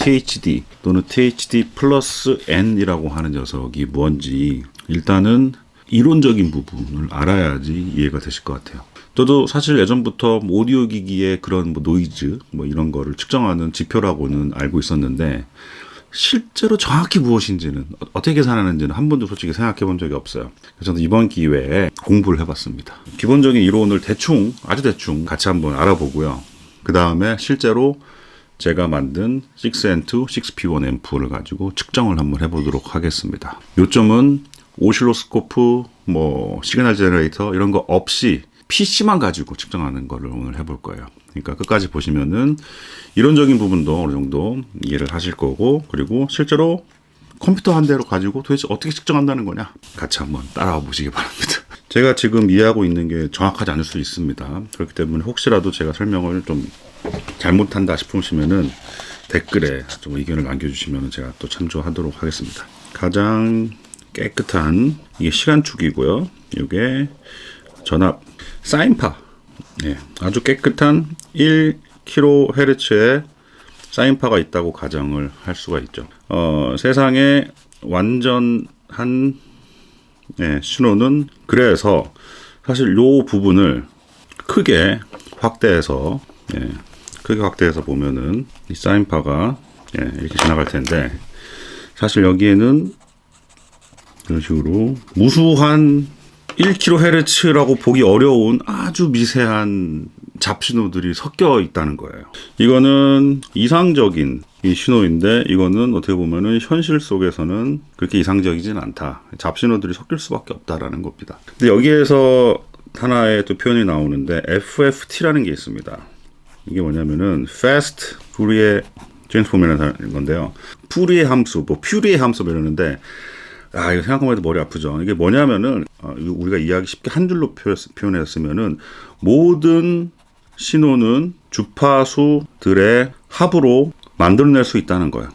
THD 또는 THD 플러스 N이라고 하는 녀석이 뭔지 일단은 이론적인 부분을 알아야지 이해가 되실 것 같아요. 저도 사실 예전부터 뭐 오디오 기기의 그런 뭐 노이즈 뭐 이런 거를 측정하는 지표라고는 알고 있었는데 실제로 정확히 무엇인지는 어- 어떻게 계산하는지는 한 번도 솔직히 생각해 본 적이 없어요. 그래서 이번 기회에 공부를 해봤습니다. 기본적인 이론을 대충 아주 대충 같이 한번 알아보고요. 그 다음에 실제로 제가 만든 6N2, 6P1 앰프를 가지고 측정을 한번 해보도록 하겠습니다. 요점은 오실로스코프, 뭐 시그널 제너레이터 이런 거 없이 PC만 가지고 측정하는 거를 오늘 해볼 거예요. 그러니까 끝까지 보시면은 이론적인 부분도 어느 정도 이해를 하실 거고 그리고 실제로 컴퓨터 한 대로 가지고 도대체 어떻게 측정한다는 거냐 같이 한번 따라와 보시기 바랍니다. 제가 지금 이해하고 있는 게 정확하지 않을 수 있습니다. 그렇기 때문에 혹시라도 제가 설명을 좀 잘못한다 싶으시면은 댓글에 좀 의견을 남겨주시면 제가 또 참조하도록 하겠습니다. 가장 깨끗한 이게 시간축이고요. 이게 전압 사인파 예, 아주 깨끗한 1kHz의 사인파가 있다고 가정을 할 수가 있죠. 어, 세상에 완전한 예, 신호는 그래서 사실 요 부분을 크게 확대해서 예, 크게 확대해서 보면은 이 사인파가 예, 이렇게 지나갈 텐데 사실 여기에는 이런 식으로 무수한 1kHz라고 보기 어려운 아주 미세한 잡신호들이 섞여 있다는 거예요. 이거는 이상적인 이 신호인데 이거는 어떻게 보면은 현실 속에서는 그렇게 이상적이진 않다. 잡신호들이 섞일 수밖에 없다라는 겁니다. 근데 여기에서 하나의 또 표현이 나오는데 FFT라는 게 있습니다. 이게 뭐냐면은 Fast Fourier Transform이라는 건데요. 푸리의 함수, 뭐 퓨리의 함수 뭐 이러는데 아 이거 생각만 해도 머리 아프죠. 이게 뭐냐면은 어, 우리가 이해하기 쉽게 한 줄로 표- 표현했으면은 모든 신호는 주파수들의 합으로 만들어낼 수 있다는 거예요.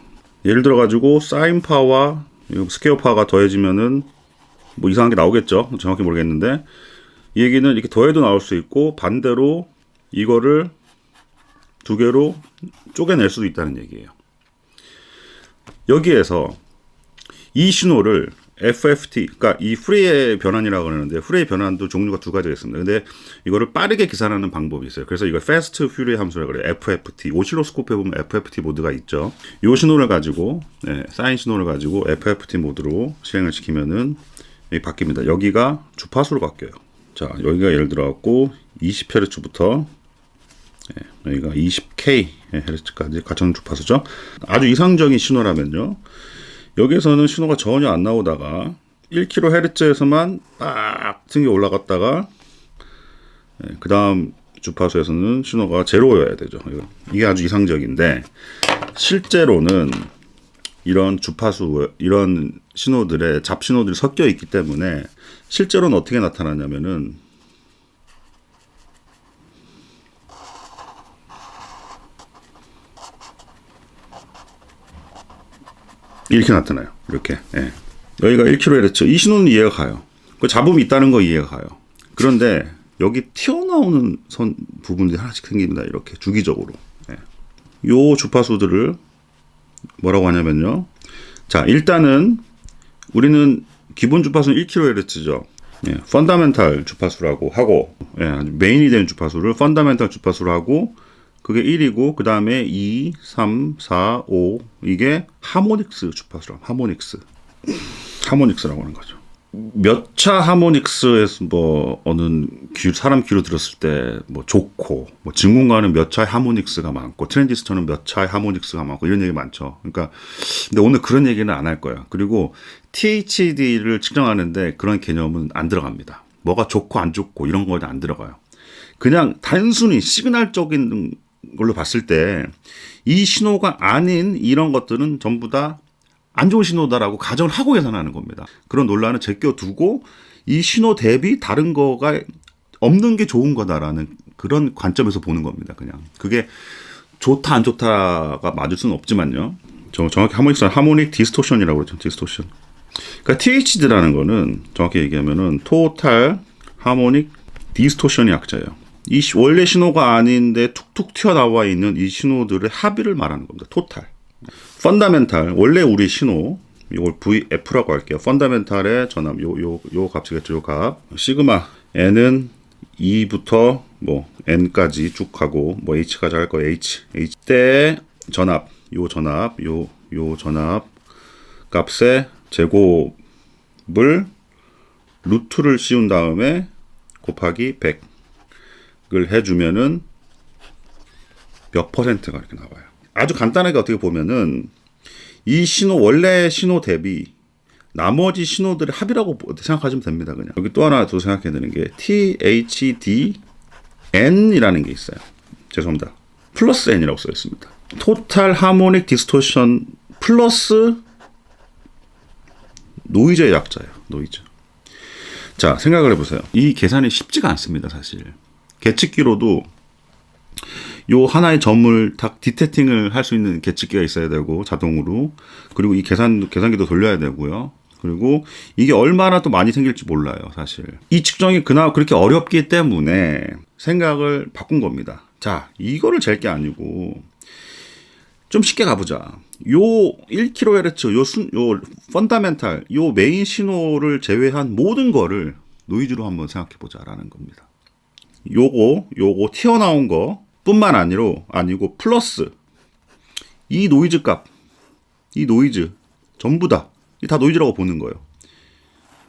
예를 들어 가지고 사인파와 스퀘어파가 더해지면은 뭐 이상한 게 나오겠죠. 정확히 모르겠는데 이 얘기는 이렇게 더해도 나올 수 있고 반대로 이거를 두 개로 쪼개낼 수도 있다는 얘기예요. 여기에서 이 신호를 FFT, 그러니까 이 프레이의 변환이라고 하는데 프레이 변환도 종류가 두 가지가 있습니다. 근데 이거를 빠르게 계산하는 방법이 있어요. 그래서 이거 Fast Fury 함수라고 그래요. FFT. 오실로스코프에 보면 FFT 모드가 있죠. 이 신호를 가지고 네, 사인 신호를 가지고 FFT 모드로 실행을 시키면은 여기 바뀝니다. 여기가 주파수로 바뀌어요. 자, 여기가 예를 들어 갖고 20Hz부터 예, 여기가 20K 헤르츠까지 가정 주파수죠. 아주 이상적인 신호라면요. 여기서는 신호가 전혀 안 나오다가 1kHz에서만 빡 튕겨 올라갔다가 그 다음 주파수에서는 신호가 제로여야 되죠. 이게 아주 이상적인데 실제로는 이런 주파수 이런 신호들의 잡신호들이 섞여 있기 때문에 실제로는 어떻게 나타나냐면은 이렇게 나타나요. 이렇게. 예. 여기가 1kHz. 이 신호는 이해가 가요. 그 잡음이 있다는 거 이해가 가요. 그런데 여기 튀어나오는 선 부분들이 하나씩 생깁니다. 이렇게 주기적으로. 예. 요 주파수들을 뭐라고 하냐면요. 자, 일단은 우리는 기본 주파수는 1kHz죠. 예, 펀다멘탈 주파수라고 하고 예, 메인이 되는 주파수를 펀다멘탈 주파수로 하고 그게 1이고 그 다음에 2, 3, 4, 5 이게 하모닉스 주파수라 하모닉스 하모닉스라고 하는 거죠. 몇 차 하모닉스에서 뭐 어느 귀, 사람 귀로 들었을 때 뭐 좋고 뭐 진공관은 몇 차의 하모닉스가 많고 트랜지스터는 몇 차의 하모닉스가 많고 이런 얘기 많죠. 그러니까 근데 오늘 그런 얘기는 안 할 거예요. 그리고 THD를 측정하는데 그런 개념은 안 들어갑니다. 뭐가 좋고 안 좋고 이런 거는 안 들어가요. 그냥 단순히 시그널적인 걸로 봤을 때 이 신호가 아닌 이런 것들은 전부 다 안 좋은 신호다라고 가정을 하고 계산하는 겁니다. 그런 논란을 제껴두고 이 신호 대비 다른 거가 없는 게 좋은 거다라는 그런 관점에서 보는 겁니다. 그냥 그게 좋다 안 좋다가 맞을 수는 없지만요. 저 정확히 하모닉스는 하모닉 디스토션이라고 그러죠. 디스토션. 그러니까 THD라는 거는 정확히 얘기하면은 토탈 하모닉 디스토션이 약자예요. 이 시- 원래 신호가 아닌데 툭툭 튀어나와 있는 이 신호들의 합의를 말하는 겁니다. 토탈. 펀다멘탈 원래 우리 신호 이걸 VF라고 할게요. 펀다멘탈의 전압 요 요 요 값이겠죠. 요 값. 시그마 n은 2부터 뭐 n까지 쭉 가고 뭐 h까지 할거 h h 때 전압 요 전압 요 요 전압 값의 제곱을 루트를 씌운 다음에 곱하기 100 을 해주면은 몇 퍼센트가 이렇게 나와요. 아주 간단하게 어떻게 보면은 이 신호 원래 신호 대비 나머지 신호들의 합이라고 생각하시면 됩니다. 그냥 여기 또 하나 더 생각해야 되는 게 THDN이라는 게 있어요. 죄송합니다. 플러스 N이라고 써 있습니다. 토탈 하모닉 디스토션 플러스 노이즈의 약자예요. 노이즈. 자 생각을 해보세요. 이 계산이 쉽지가 않습니다. 사실 계측기로도 요 하나의 점을 딱 디테팅을 할 수 있는 계측기가 있어야 되고 자동으로 그리고 이 계산 계산기도 돌려야 되고요. 그리고 이게 얼마나 또 많이 생길지 몰라요, 사실. 이 측정이 그나마 그렇게 어렵기 때문에 생각을 바꾼 겁니다. 자, 이거를 잴 게 아니고 좀 쉽게 가보자. 요 1kHz, 요 순, 요 펀다멘탈, 요 메인 신호를 제외한 모든 거를 노이즈로 한번 생각해 보자라는 겁니다. 요거, 요거 튀어나온 거 뿐만 아니로, 아니고 플러스 이 노이즈 값, 이 노이즈 전부 다, 이 다 노이즈라고 보는 거예요.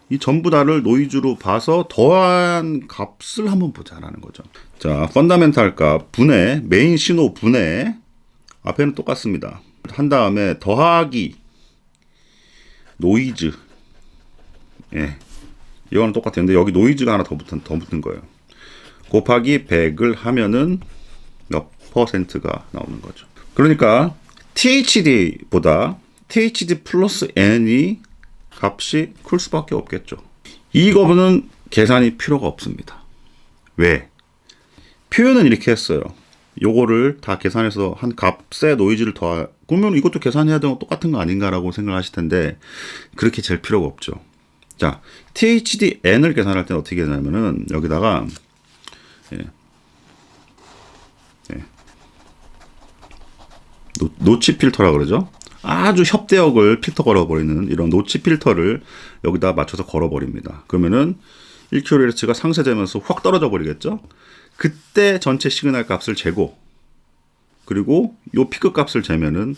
이 전부 다를 노이즈로 봐서 더한 값을 한번 보자라는 거죠. 자, 펀다멘탈 값 분해, 메인 신호 분해 앞에는 똑같습니다. 한 다음에 더하기 노이즈. 예. 이거는 똑같은데 여기 노이즈가 하나 더 붙은 더 붙은 거예요. 곱하기 100을 하면은 몇 퍼센트가 나오는 거죠. 그러니까 THD보다 THD 플러스 N이 값이 클 수밖에 없겠죠. 이거는 계산이 필요가 없습니다. 왜? 표현은 이렇게 했어요. 요거를 다 계산해서 한 값의 노이즈를 더하 그러면 이것도 계산해야 거 똑같은 거 아닌가라고 생각하실 텐데 그렇게 잴 필요가 없죠. 자, THDN을 계산할 때는 어떻게 되냐면은 여기다가 예. 예. 노, 노치 필터라 그러죠. 아주 협대역을 필터 걸어버리는 이런 노치 필터를 여기다 맞춰서 걸어버립니다. 그러면은 1kHz가 상쇄되면서 확 떨어져 버리겠죠. 그때 전체 시그널 값을 재고 그리고 요 피크 값을 재면은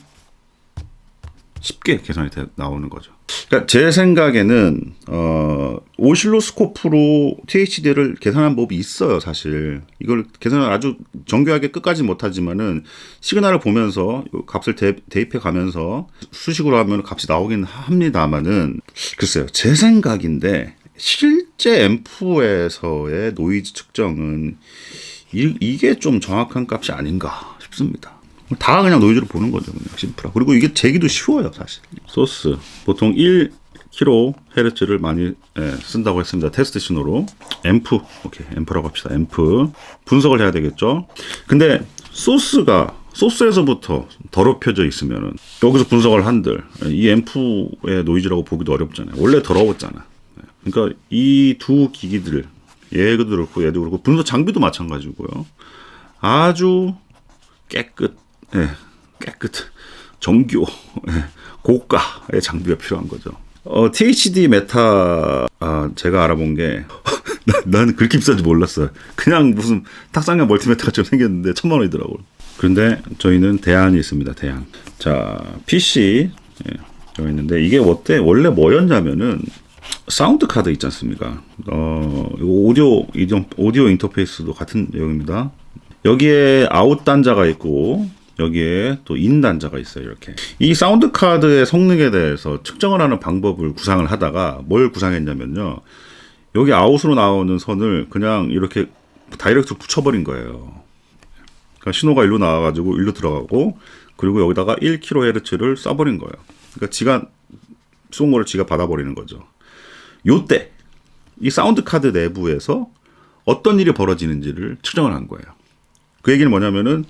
쉽게 계산이 돼, 나오는 거죠. 그러니까 제 생각에는 어, 오실로스코프로 THD를 계산한 법이 있어요, 사실. 이걸 계산을 아주 정교하게 끝까지 못하지만은 시그널을 보면서 요 값을 대, 대입해 가면서 수식으로 하면 값이 나오긴 합니다만은 글쎄요, 제 생각인데 실제 앰프에서의 노이즈 측정은 이, 이게 좀 정확한 값이 아닌가 싶습니다. 다 그냥 노이즈로 보는 거죠. 그냥 심플하. 그리고 이게 재기도 쉬워요, 사실. 소스. 보통 1kHz를 많이 예, 쓴다고 했습니다. 테스트 신호로. 앰프. 오케이. 앰프라고 합시다. 앰프. 분석을 해야 되겠죠. 근데 소스가 소스에서부터 더럽혀져 있으면은 여기서 분석을 한들 이 앰프의 노이즈라고 보기도 어렵잖아요. 원래 더러웠잖아. 그러니까 이 두 기기들 얘도 그렇고 얘도 그렇고 분석 장비도 마찬가지고요. 아주 깨끗, 예, 깨끗, 정교, 예, 고가의 장비가 필요한 거죠. 어, THD 메타, 아, 제가 알아본 게, 나는 그렇게 비싼지 몰랐어요. 그냥 무슨 탁상형 멀티메타처럼 생겼는데 천만 원이더라고요. 그런데 저희는 대안이 있습니다, 대안. 자, PC, 예, 있는데, 이게 어때? 원래 뭐였냐면은, 사운드 카드 있지 않습니까? 어, 이거 오디오, 이디오, 오디오 인터페이스도 같은 내용입니다. 여기에 아웃 단자가 있고 여기에 또 인 단자가 있어요. 이렇게 이 사운드 카드의 성능에 대해서 측정을 하는 방법을 구상을 하다가 뭘 구상했냐면요. 여기 아웃으로 나오는 선을 그냥 이렇게 다이렉트로 붙여버린 거예요. 그러니까 신호가 일로 나와가지고 일로 들어가고 그리고 여기다가 1kHz를 써버린 거예요. 그러니까 지가 쏜 거를 지가 받아버리는 거죠. 요때 이 사운드 카드 내부에서 어떤 일이 벌어지는지를 측정을 한 거예요. 그 얘기는 뭐냐면은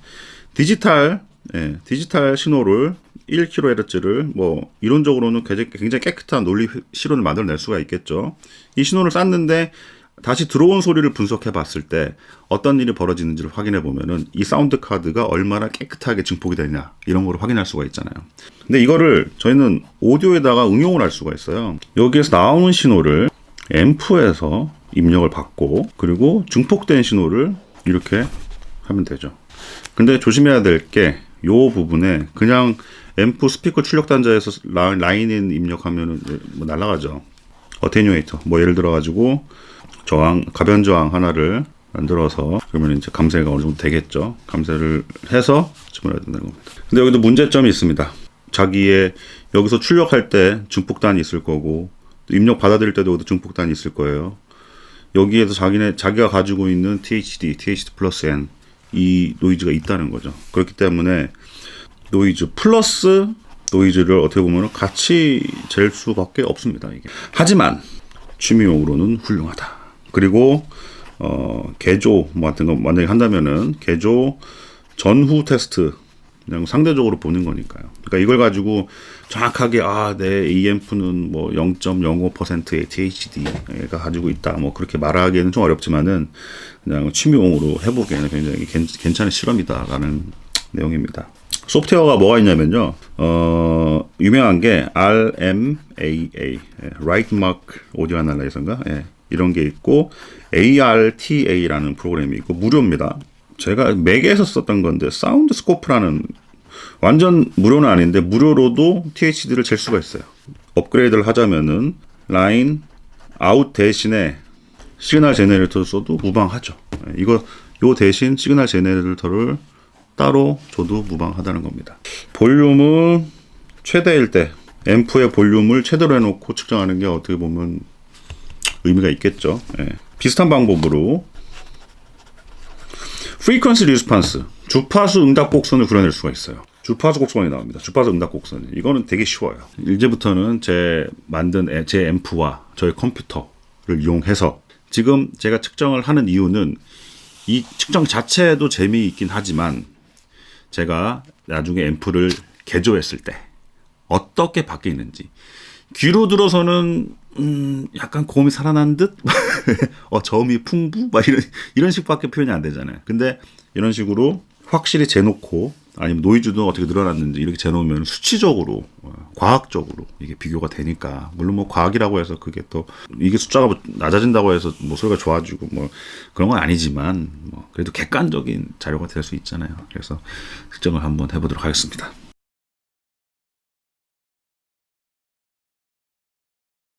디지털 예, 디지털 신호를 1kHz를 뭐 이론적으로는 굉장히 깨끗한 논리 실론을 만들어낼 수가 있겠죠. 이 신호를 쐈는데 다시 들어온 소리를 분석해 봤을 때 어떤 일이 벌어지는지를 확인해 보면은 이 사운드 카드가 얼마나 깨끗하게 증폭이 되냐 이런 거를 확인할 수가 있잖아요. 근데 이거를 저희는 오디오에다가 응용을 할 수가 있어요. 여기에서 나오는 신호를 앰프에서 입력을 받고 그리고 증폭된 신호를 이렇게 하면 되죠. 근데 조심해야 될 게 요 부분에 그냥 앰프 스피커 출력 단자에서 라- 라인인 입력하면은 뭐 날라가죠. 어테뉴에이터 뭐 예를 들어 가지고 저항 가변 저항 하나를 만들어서 그러면 이제 감쇄가 어느 정도 되겠죠. 감쇄를 해서 집어넣어야 된다는 겁니다. 근데 여기도 문제점이 있습니다. 자기의 여기서 출력할 때 증폭단이 있을 거고 또 입력 받아들일 때도 증폭단이 있을 거예요. 여기에서 자기네 자기가 가지고 있는 THD, THD 플러스 N 이 노이즈가 있다는 거죠. 그렇기 때문에 노이즈 플러스 노이즈를 어떻게 보면 같이 잴 수밖에 없습니다. 이게. 하지만 취미용으로는 훌륭하다. 그리고 어, 개조 뭐 같은 거 만약에 한다면은 개조 전후 테스트 그냥 상대적으로 보는 거니까요. 그러니까 이걸 가지고 정확하게 아, 내 EMF는 뭐 0.05%의 THD가 가지고 있다. 뭐 그렇게 말하기에는 좀 어렵지만은 그냥 취미용으로 해보기에는 굉장히 괜, 괜찮은 실험이다라는 내용입니다. 소프트웨어가 뭐가 있냐면요. 어, 유명한 게 RMAA, 예, Right Mark Audio Analyzer인가? 예, 이런 게 있고 ARTA라는 프로그램이 있고 무료입니다. 제가 맥에서 썼던 건데 사운드 스코프라는 완전 무료는 아닌데 무료로도 THD를 잴 수가 있어요. 업그레이드를 하자면은 라인 아웃 대신에 시그널 제네레이터를 써도 무방하죠. 예, 이거 요 대신 시그널 제네레이터를 따로 줘도 무방하다는 겁니다. 볼륨은 최대일 때 앰프의 볼륨을 최대로 해놓고 측정하는 게 어떻게 보면 의미가 있겠죠. 예. 비슷한 방법으로 프리퀀시 리스판스 주파수 응답 곡선을 그려낼 수가 있어요. 주파수 곡선이 나옵니다. 주파수 응답 곡선. 이거는 되게 쉬워요. 이제부터는 제 만든 애- 제 앰프와 저의 컴퓨터를 이용해서 지금 제가 측정을 하는 이유는 이 측정 자체도 재미있긴 하지만 제가 나중에 앰프를 개조했을 때 어떻게 바뀌는지 귀로 들어서는 음, 약간 고음이 살아난 듯, 어 저음이 풍부, 막 이런 이런 식밖에 표현이 안 되잖아요. 근데 이런 식으로 확실히 재놓고 아니면 노이즈도 어떻게 늘어났는지 이렇게 재놓으면 수치적으로 어, 과학적으로 이게 비교가 되니까 물론 뭐 과학이라고 해서 그게 또 이게 숫자가 뭐 낮아진다고 해서 뭐 소리가 좋아지고 뭐 그런 건 아니지만 뭐 그래도 객관적인 자료가 될 수 있잖아요. 그래서 측정을 한번 해보도록 하겠습니다.